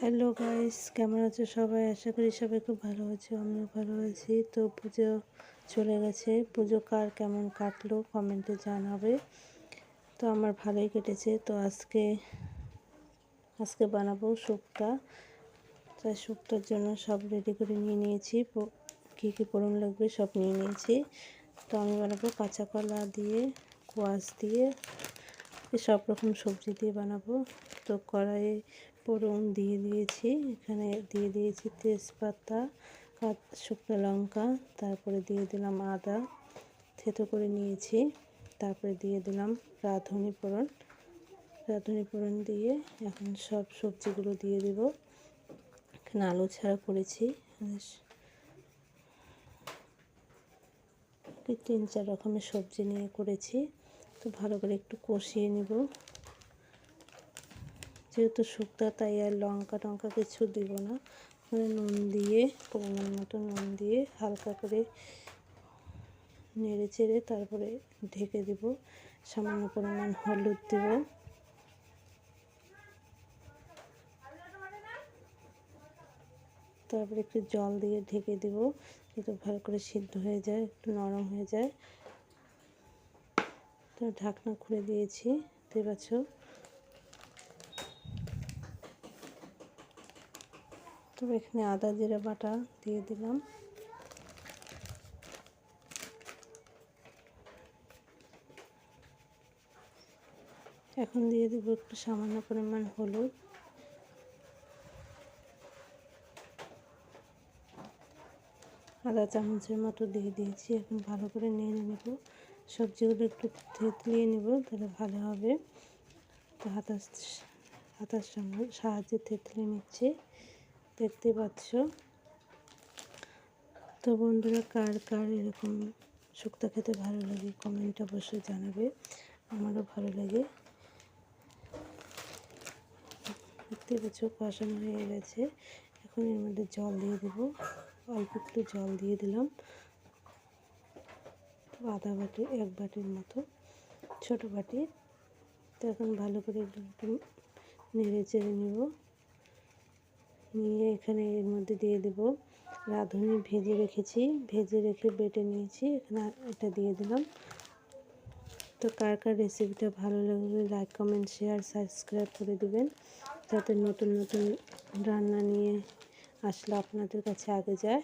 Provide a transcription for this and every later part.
Hello guys কেমন আছো সবাই? আশা করি সবাই খুব ভালো আছো, আমিও ভালো আছি। তো পুজো চলে গেছে। পুজো কার কেমন কাটলো কমেন্টে জানাবে। তো আমার ভালোই কেটেছে। তো আজকে আজকে বানাবো শুক্তা। তাই শুক্তার জন্য সব রেডি করে নিয়ে নিয়েছি। কী কী পড়ন লাগবে সব নিয়ে নিয়েছি। তো আমি বানাবো কাঁচা কলা দিয়ে, কোয়াশ দিয়ে, সব রকম সবজি দিয়ে বানাবো। তো কড়াইয়ে ফোড়ন দিয়ে দিয়েছি। এখানে দিয়ে দিয়েছি তেজপাতা শুকনো লঙ্কা, তারপরে দিয়ে দিলাম আদা। থেতো করে নিয়েছি। তারপরে দিয়ে দিলাম রাঁধুনি ফোড়ন। রাঁধুনি ফোড়ন দিয়ে এখন সব সবজিগুলো দিয়ে দেব। এখানে আলু ছাড়া করেছি। তিন চার রকমের সবজি নিয়ে করেছি। তো ভালো করে একটু কষিয়ে নেব। যেহেতু শুক্তা, তাই আর লঙ্কা টঙ্কা কিছু দিব না। মানে নুন দিয়ে, পরিমাণ মতো নুন দিয়ে হালকা করে নেড়ে চেড়ে তারপরে ঢেকে দেব। সামান্য পরিমাণ হলুদ দেব। তারপরে একটু জল দিয়ে ঢেকে দেব, যাতে ভালো করে সিদ্ধ হয়ে যায়, একটু নরম হয়ে যায়। তো ঢাকনা খুলে দিয়েছি, দেখতে পাচ্ছ? তবে এখানে আদা, জিরা বাটা দিয়ে দিলাম। এখন দিয়ে দেব একটু সামান্য পরিমাণ হলুদ। আদা চামচের মতো দিয়ে দিয়েছি, এখন ভালো করে নেড়ে নেব। সবজিগুলো একটু থেতলিয়ে নেব, তাহলে ভালো হবে। তো হাতার হাতার সাহায্যে থেতলিয়ে নিচ্ছি। দেখতে পাচ্ছ? তো বন্ধুরা, কার কার এরকম শুক্তা খেতে ভালো লাগে কমেন্ট অবশ্যই জানাবে। আমারও ভালো লাগে। দেখতে পাচ্ছ কষানো হয়ে গেছে। এখন এর মধ্যে জল দিয়ে দেবো। অল্প একটু জল দিয়ে দিলাম। আধা বাটি, এক বাটির মতো। ছোট বাটি। তো এখন ভালো করে একটু নেড়ে চেড়ে নেব। নিয়ে এখানে এর মধ্যে দিয়ে দেব। রাঁধুনি ভেজে রেখেছি, ভেজে রেখে বেটে নিয়েছি, এখানে এটা দিয়ে দিলাম। তো কার কার রেসিপিটা ভালো লাগলে লাইক কমেন্ট শেয়ার সাবস্ক্রাইব করে দেবেন। যাতে নতুন নতুন রান্না নিয়ে আসলে আপনাদের কাছে আগে যায়।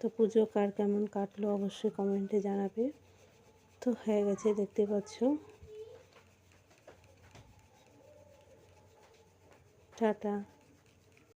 তো পুজো কার কেমন কাটলো অবশ্যই কমেন্টে জানাবে। তো হয়ে গেছে, দেখতে পাচ্ছ। টাটা।